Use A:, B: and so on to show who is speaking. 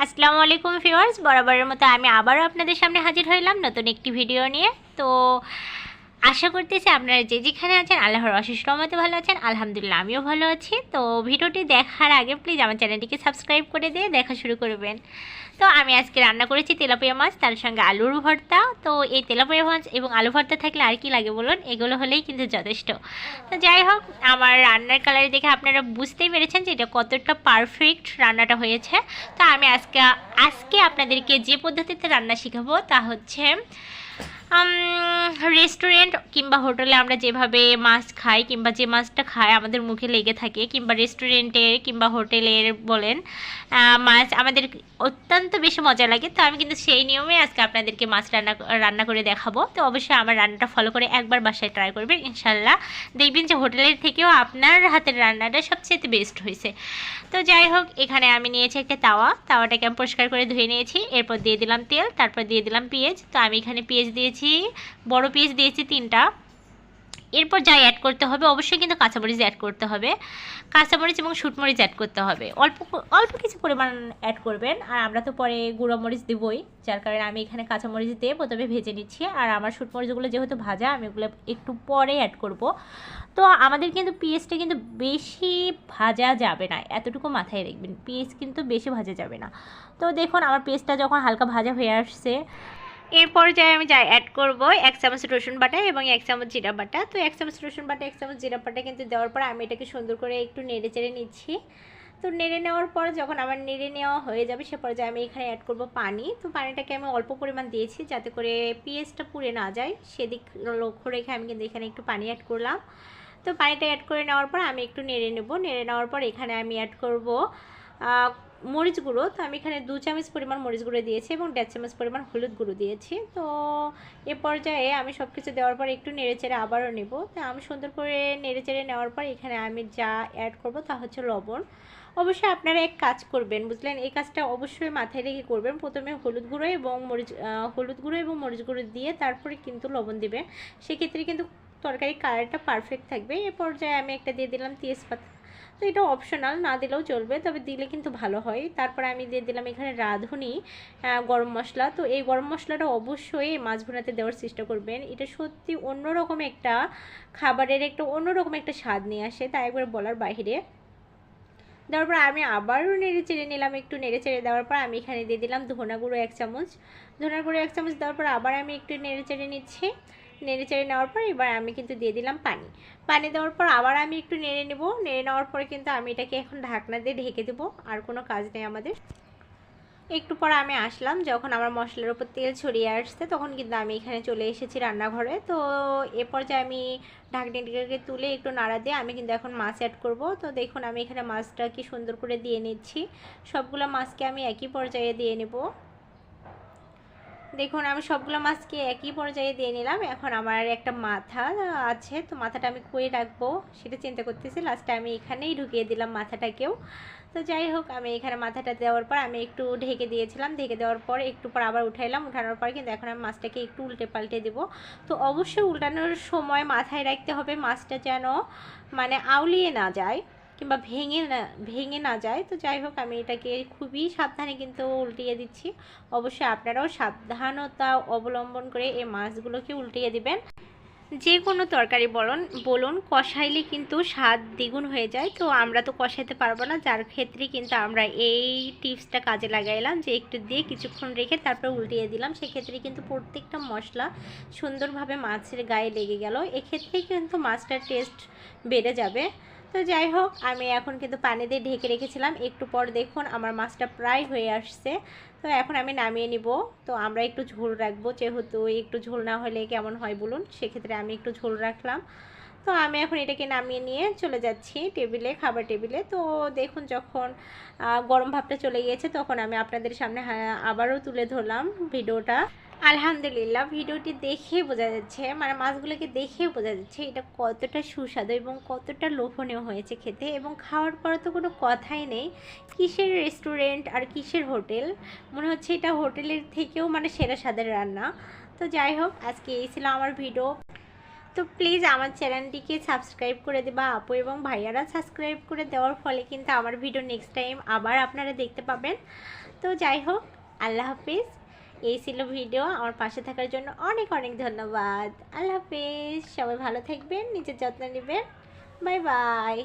A: আসসালামু আলাইকুম ভিউয়ার্স, বরাবরের মতো আমি আবারও আপনাদের সামনে হাজির হইলাম নতুন একটি ভিডিও নিয়ে। তো আশা করতেছি আপনারা যে যেখানে আছেন, আল্লাহর অশেষ রহমতে ভালো আছেন। আলহামদুলিল্লাহ, আমিও ভালো আছি। তো ভিডিওটি দেখার আগে প্লিজ আমার চ্যানেলটিকে সাবস্ক্রাইব করে দিয়ে দেখা শুরু করবেন। তো আমি আজকে রান্না করেছি তেলাপিয়া মাছ, তার সঙ্গে আলুর ভর্তা। তো এই তেলাপিয়া মাছ এবং আলু ভর্তা থাকলে আর কি লাগে বলুন? এগুলো হলেই কিন্তু যথেষ্ট। তো যাই হোক, আমার রান্নার কালারে দেখে আপনারা বুঝতেই পেরেছেন যে এটা কতটা পারফেক্ট রান্নাটা হয়েছে। তো আমি আজকে আজকে আপনাদেরকে যে পদ্ধতিতে রান্না শেখাবো তা হচ্ছে রেস্টুরেন্ট কিংবা হোটেলে আমরা যেভাবে মাছ খাই কিংবা যে মাছটা খাই আমাদের মুখে লেগে থাকে, কিংবা রেস্টুরেন্টের কিংবা হোটেলের বলেন মাছ আমাদের অত্যন্ত বেশি মজা লাগে। তো আমি কিন্তু সেই নিয়মে আজকে আপনাদেরকে মাছ রান্না রান্না করে দেখাবো। তো অবশ্যই আমার রান্নাটা ফলো করে একবার বাসায় ট্রাই করবেন ইনশাল্লাহ দেখবেন যে হোটেলের থেকেও আপনার হাতের রান্নাটা সবচেয়ে বেস্ট হয়েছে তো যাই হোক, এখানে আমি নিয়েছি একটা তাওয়া। তাওয়াটাকে আমি পরিষ্কার করে ধুয়ে নিয়েছি। এরপর দিয়ে দিলাম তেল, তারপর দিয়ে দিলাম পেঁয়াজ। তো আমি এখানে পেঁয়াজ দিয়েছি। বড় পেঁয়াজ দিয়েছি তিনটা। এরপর যাই অ্যাড করতে হবে, অবশ্যই কিন্তু কাঁচামরিচ অ্যাড করতে হবে। কাঁচামরিচ এবং শুটমরিচ অ্যাড করতে হবে। অল্প অল্প কিছু পরিমাণ অ্যাড করবেন, আর আমরা তো পরে গুঁড়ো মরিচ দেবই, যার কারণে আমি এখানে কাঁচামরিচ দিয়ে প্রথমে ভেজে নিচ্ছি, আর আমার শুটমরিচগুলো যেহেতু ভাজা, আমি ওগুলো একটু পরে অ্যাড করব। তো আমাদের কিন্তু পেঁয়াজটা কিন্তু বেশি ভাজা যাবে না, এতটুকু মাথায় রাখবেন। পেঁয়াজ কিন্তু বেশি ভাজা যাবে না। তো দেখুন, আমার পেঁয়াজটা যখন হালকা ভাজা হয়ে আসছে এর পর্যায়ে আমি যাই অ্যাড করব, এক চামচ রসুন বাটা এবং এক চামচ জিরা বাটা। তো এক চামচ রসুন বাটা, এক চামচ জিরা বাটা কিন্তু দেওয়ার পর আমি এটাকে সুন্দর করে একটু নেড়ে চেড়ে নিচ্ছি। তো নেড়ে নেওয়ার পর যখন আমার নেড়ে নেওয়া হয়ে যাবে, সে পর্যায়ে আমি এখানে অ্যাড করব পানি। তো পানিটাকে আমি অল্প পরিমাণ দিয়েছি যাতে করে পেঁয়াজটা পুড়ে না যায়। সেদিক লক্ষ্য রেখে আমি কিন্তু এখানে একটু পানি অ্যাড করলাম। তো পানিটা অ্যাড করে নেওয়ার পর আমি একটু নেড়ে নেব। নেড়ে নেওয়ার পর এখানে আমি অ্যাড করব মরিচ গুঁড়ো, তো আমি এখানে দু চামচ পরিমাণ মরিচ গুঁড়ো দিয়েছি এবং দেড় চামচ পরিমাণ হলুদ গুঁড়ো দিয়েছি। তো এ পর্যায়ে আমি সব কিছু দেওয়ার পর একটু নেড়েচেড়ে আবারও নেব। তো আমি সুন্দর করে নেড়েচেড়ে নেওয়ার পর এখানে আমি যা অ্যাড করব তা হচ্ছে লবণ। অবশ্যই আপনারা এক কাজ করবেন, বুঝলেন? এই কাজটা অবশ্যই মাথায় রেখে করবেন। প্রথমে হলুদ গুঁড়ো এবং মরিচ হলুদ গুঁড়ো এবং মরিচ গুঁড়ো দিয়ে তারপরে কিন্তু লবণ দিবেন। সেক্ষেত্রে কিন্তু তরকারির কালারটা পারফেক্ট থাকবে। এ পর্যায়ে আমি একটা দিয়ে দিলাম তেজপাতা। তো এটা অপশনাল না দিলেও চলবে, তবে দিলে কিন্তু ভালো হয়। তারপরে আমি দিয়ে দিলাম এখানে রাঁধুনি গরম মশলা। তো এই গরম মশলাটা অবশ্যই মাছ ভুনাতে দেওয়ার চেষ্টা করবেন। এটা সত্যি অন্যরকম একটা খাবারের একটা অন্যরকম একটা স্বাদ নিয়ে আসে তা একবার বলার বাইরে। দেওয়ার পর আমি আবারও নেড়ে চেড়ে নিলাম, একটু নেড়ে চেড়ে দেওয়ার পর আমি এখানে দিয়ে দিলাম ধনা গুঁড়ো এক চামচ। ধনা গুঁড়ো এক চামচ দেওয়ার পর আবার আমি একটু নেড়ে চেড়ে নিচ্ছি। নেড়ে চেড়ে নেওয়ার পর এবার আমি কিন্তু দিয়ে দিলাম পানি। পানি দেওয়ার পর আবার আমি একটু নেড়ে নেব। নেড়ে নেওয়ার পরে কিন্তু আমি এটাকে এখন ঢাকনা দিয়ে ঢেকে দেবো। আর কোনো কাজ নেই আমাদের। একটু পর আমি আসলাম। যখন আমার মশলার উপর তেল ছড়িয়ে আসছে, তখন কিন্তু আমি এখানে চলে এসেছি রান্নাঘরে। তো এ পর্যায়ে আমি ঢাকনিটাকে তুলে একটু নাড়া দিয়ে আমি কিন্তু এখন মাছ অ্যাড করব। তো দেখুন, আমি এখানে মাছটা কি সুন্দর করে দিয়ে নিচ্ছি। সবগুলো মাছকে আমি একই পর্যায়ে দিয়ে নেব। দেখুন, আমি সবগুলো মাছকে একই পর্যায়ে দিয়ে নিলাম। এখন আমার একটা মাথা আছে। তো মাথাটা আমি কয়ে রাখব, সেটা চিন্তা করতেছি। লাস্টে আমি এখানেই ঢুকিয়ে দিলাম মাথাটাকেও। তো যাই হোক, আমি এখানে মাথাটা দেওয়ার পর আমি একটু ঢেকে দিয়েছিলাম। ঢেকে দেওয়ার পর একটু পর আবার উঠাইলাম। উঠানোর পর কিন্তু এখন আমি মাছটাকে একটু উল্টে পাল্টে দেবো। তো অবশ্যই উল্টানোর সময় মাথায় রাখতে হবে মাছটা যেন মানে আউলিয়ে না যায়। কিংবা ভেঙে না ভেঙে না যায়। তো যাই হোক, আমি এটাকে খুবই সাবধানে কিন্তু উল্টিয়ে দিচ্ছি। অবশ্যই আপনারাও সাবধানতা অবলম্বন করে এই মাছগুলোকে উল্টিয়ে দিবেন। যে কোনো তরকারি বলুন বলুন, কষাইলে কিন্তু স্বাদ দ্বিগুণ হয়ে যায়। তো আমরা তো কষাইতে পারব না, যার ক্ষেত্রে কিন্তু আমরা এই টিপসটা কাজে লাগাইলাম যে একটু দিয়ে কিছুক্ষণ রেখে তারপর উল্টিয়ে দিলাম। সেক্ষেত্রে কিন্তু প্রত্যেকটা মশলা সুন্দরভাবে মাছের গায়ে লেগে গেল। এক্ষেত্রে কিন্তু মাছটার টেস্ট বেড়ে যাবে। তো যাই হোক আমি এখন কিন্তু পানি দিয়ে ঢেকে রেখেছিলাম। একটু পর দেখুন আমার মাছটা প্রায় হয়ে আসছে। তো এখন আমি নামিয়ে নিব। তো আমরা একটু ঝোল রাখব যেহেতু একটু ঝোল না হলে কেমন হয় বলুন? সেক্ষেত্রে আমি একটু ঝোল রাখলাম। তো আমি এখন এটাকে নামিয়ে নিয়ে চলে যাচ্ছি টেবিলে খাবার টেবিলে। তো দেখুন যখন গরম ভাবটা চলে গিয়েছে তখন আমি আপনাদের সামনে হ্যাঁ, আবারও তুলে ধরলাম ভিডিওটা। আলহামদুলিল্লাহ, ভিডিওটি দেখে বোঝা যাচ্ছে মানে মাছগুলোকে দেখে বোঝা যাচ্ছে এটা কতটা সুস্বাদু এবং কতটা লোভনীয় হয়েছে খেতে এবং খাওয়ার পরে তো কোনো কথাই নেই। কিসের রেস্টুরেন্ট আর কিসের হোটেল? মনে হচ্ছে এটা হোটেলের থেকেও মানে সেরা স্বাদের রান্না। তো যাই হোক, আজকে এই ছিল আমার ভিডিও। তো প্লিজ আমার চ্যানেলটিকে সাবস্ক্রাইব করে দেবা আপু এবং ভাইয়ারা। সাবস্ক্রাইব করে দেওয়ার ফলে কিন্তু আমার ভিডিও নেক্সট টাইম আবার আপনারা দেখতে পাবেন। তো যাই হোক, আল্লাহ হাফিজ। এই ছিল ভিডিও। আমার পাশে থাকার জন্য অনেক অনেক ধন্যবাদ। আল্লাহ হাফিজ। সবাই ভালো থাকবেন, নিজের যত্ন নেবেন। Bye bye.